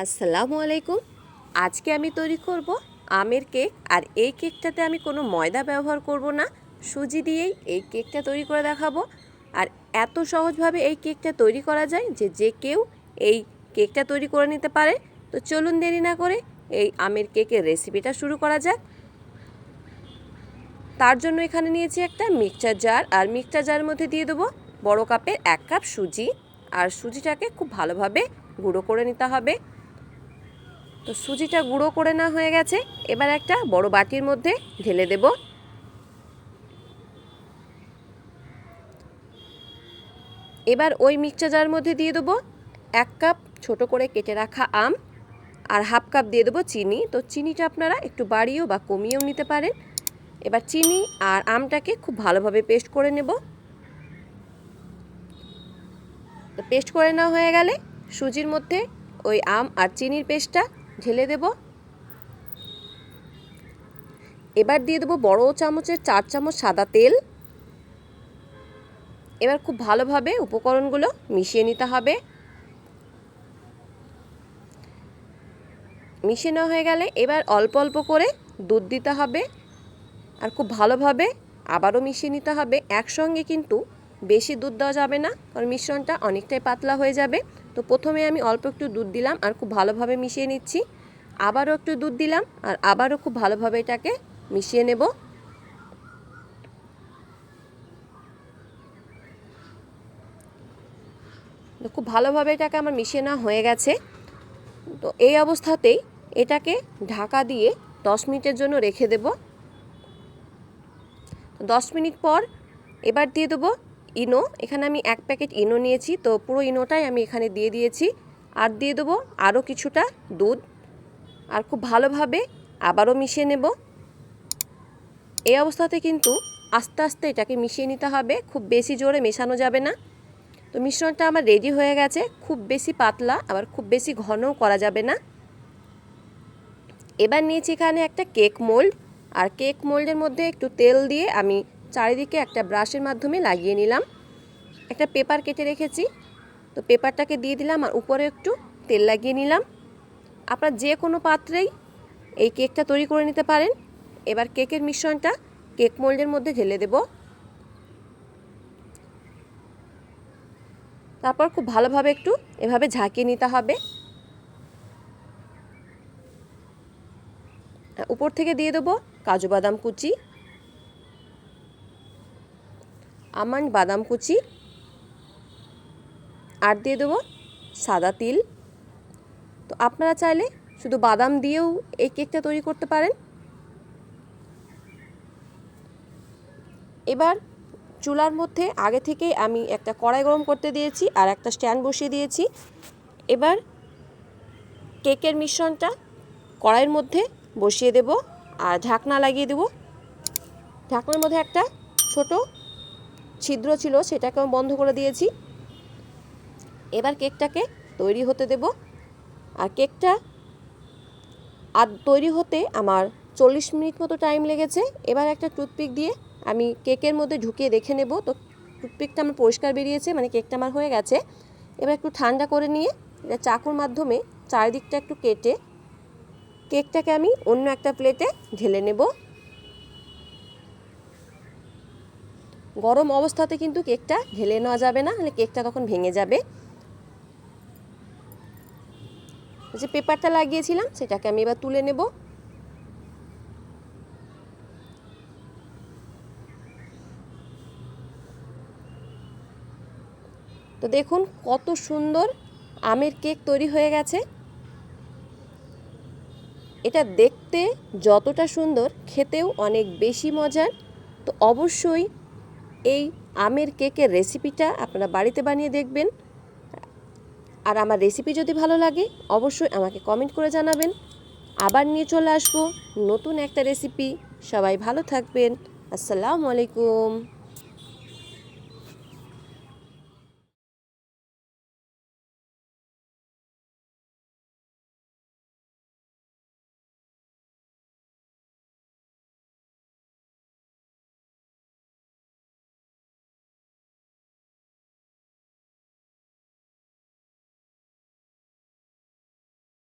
আসসালামু আলাইকুম। আজকে আমি তৈরি করব আমের কেক, আর এই কেকটাতে আমি কোনো ময়দা ব্যবহার করব না। সুজি দিয়েই এই কেকটা তৈরি করে দেখাবো। আর এত সহজভাবে এই কেকটা তৈরি করা যায় যে যে কেউ এই কেকটা তৈরি করে নিতে পারে। তো চলুন দেরি না করে এই আমের কেকের রেসিপিটা শুরু করা যাক। তার জন্য এখানে নিয়েছি একটা মিক্সচার জার, আর মিক্সচার জারের মধ্যে দিয়ে দেবো বড় কাপের এক কাপ সুজি। আর সুজিটাকে খুব ভালোভাবে গুঁড়ো করে নিতে হবে। তো সুজিটা গুঁড়ো করে না হয়ে গেছে, এবার একটা বড় বাটির মধ্যে ঢেলে দেব। এবার ওই মিক্সচার মধ্যে দিয়ে দেবো এক কাপ ছোট করে কেটে রাখা আম আর হাফ কাপ দিয়ে দেবো চিনি। তো চিনিটা আপনারা একটু বাড়িয়েও বা কমিয়েও নিতে পারেন। এবার চিনি আর আমটাকে খুব ভালোভাবে পেস্ট করে নেব। তো পেস্ট করে নেওয়া হয়ে গেলে সুজির মধ্যে ওই আম আর চিনির পেস্টটা ঢেলে দেব। এবার দিয়ে দেবো বড় চামচের চার চামচ সাদা তেল। এবার খুব ভালোভাবে উপকরণগুলো মিশিয়ে নিতে হবে। মিশিয়ে নেওয়া হয়ে গেলে এবার অল্প অল্প করে দুধ দিতে হবে। আর খুব ভালোভাবে আবারও মিশিয়ে নিতে হবে। একসঙ্গে কিন্তু বেশি দুধ দেওয়া যাবে না, কারণ মিশ্রণটা অনেকটাই পাতলা হয়ে যাবে। তো প্রথমে আমি অল্প একটু দুধ দিলাম আর খুব ভালোভাবে মিশিয়ে নিচ্ছি। আবারও একটু দুধ দিলাম আর আবারও খুব ভালোভাবে এটাকে মিশিয়ে নেব। খুব ভালোভাবে এটাকে আমার মিশিয়ে নেওয়া হয়ে গেছে। তো এই অবস্থাতেই এটাকে ঢাকা দিয়ে দশ মিনিটের জন্য রেখে দেব। দশ মিনিট পর এবার দিয়ে দেবো ইনো। এখানে আমি এক প্যাকেট ইনো নিয়েছি, তো পুরো ইনোটাই আমি এখানে দিয়ে দিয়েছি। আর দিয়ে দেবো আরও কিছুটা দুধ। আর খুব ভালোভাবে আবারও মিশিয়ে নেব। এই অবস্থাতে কিন্তু আস্তে আস্তে এটাকে মিশিয়ে নিতে হবে। খুব বেশি জোরে মেশানো যাবে না। তো মিশ্রণটা আমার রেডি হয়ে গেছে। খুব বেশি পাতলা, আবার খুব বেশি ঘনও করা যাবে না। এবার নিয়েছি এখানে একটা কেক মোল্ড। আর কেক মোল্ডের মধ্যে একটু তেল দিয়ে আমি চারিদিকে একটা ব্রাশের মাধ্যমে লাগিয়ে নিলাম। একটা পেপার কেটে রেখেছি। তো পেপারটাকে দিয়ে দিলাম আর উপরে একটু তেল লাগিয়ে নিলাম। আপনার যে কোনো পাত্রেই এই কেকটা তৈরি করে নিতে পারেন। এবার কেকের মিশ্রণটা কেক মোল্ডের মধ্যে ঢেলে দেব। তারপর খুব ভালোভাবে একটু এভাবে ঝাঁকিয়ে নিতে হবে। উপর থেকে দিয়ে দেবো কাজু বাদাম কুচি। আমন্ড বাদাম কুচি, আর দিয়ে দেবো সাদা তিল। তো আপনারা চাইলে শুধু বাদাম দিয়েও এই কেকটা তৈরি করতে পারেন। এবার চুলার মধ্যে আগে থেকে আমি একটা কড়াই গরম করতে দিয়েছি আর একটা স্ট্যান্ড বসিয়ে দিয়েছি। এবার কেকের মিশ্রণটা কড়াইয়ের মধ্যে বসিয়ে দেব আর ঢাকনা লাগিয়ে দেব। ঢাকনার মধ্যে একটা ছোট ছিদ্র ছিল, সেটাকে আমি বন্ধ করে দিয়েছি। এবার কেকটাকে তৈরি হতে দেব। আর কেকটা আর তৈরি হতে আমার চল্লিশ মিনিট মতো টাইম লেগেছে। এবার একটা টুথপিক দিয়ে আমি কেকের মধ্যে ঢুকিয়ে দেখে নেব। তো টুথপিকটা আমার পরিষ্কার বেরিয়েছে মানে কেকটা আমার হয়ে গেছে। এবার একটু ঠান্ডা করে নিয়ে এটা চাকুর মাধ্যমে চারিদিকটা একটু কেটে কেকটাকে আমি অন্য একটা প্লেটে ঢেলে নেব। গরম অবস্থাতে কিন্তু কেকটা ঢেলে নেওয়া যাবে না, তাহলে কেকটা তখন ভেঙে যাবে। যে পেপারটা লাগিয়েছিলাম, সেটাকে আমি এবার তুলে নেব। তো দেখুন কত সুন্দর আমের কেক তৈরি হয়ে গেছে। এটা দেখতে যতটা সুন্দর, খেতেও অনেক বেশি মজার। তো অবশ্যই এই আমের কেকের রেসিপিটা আপনারা বাড়িতে বানিয়ে দেখবেন। আর আমার রেসিপি যদি ভালো লাগে, অবশ্যই আমাকে কমেন্ট করে জানাবেন। আবার নিয়ে চলে আসব নতুন একটা রেসিপি। সবাই ভালো থাকবেন। আসসালামু আলাইকুম।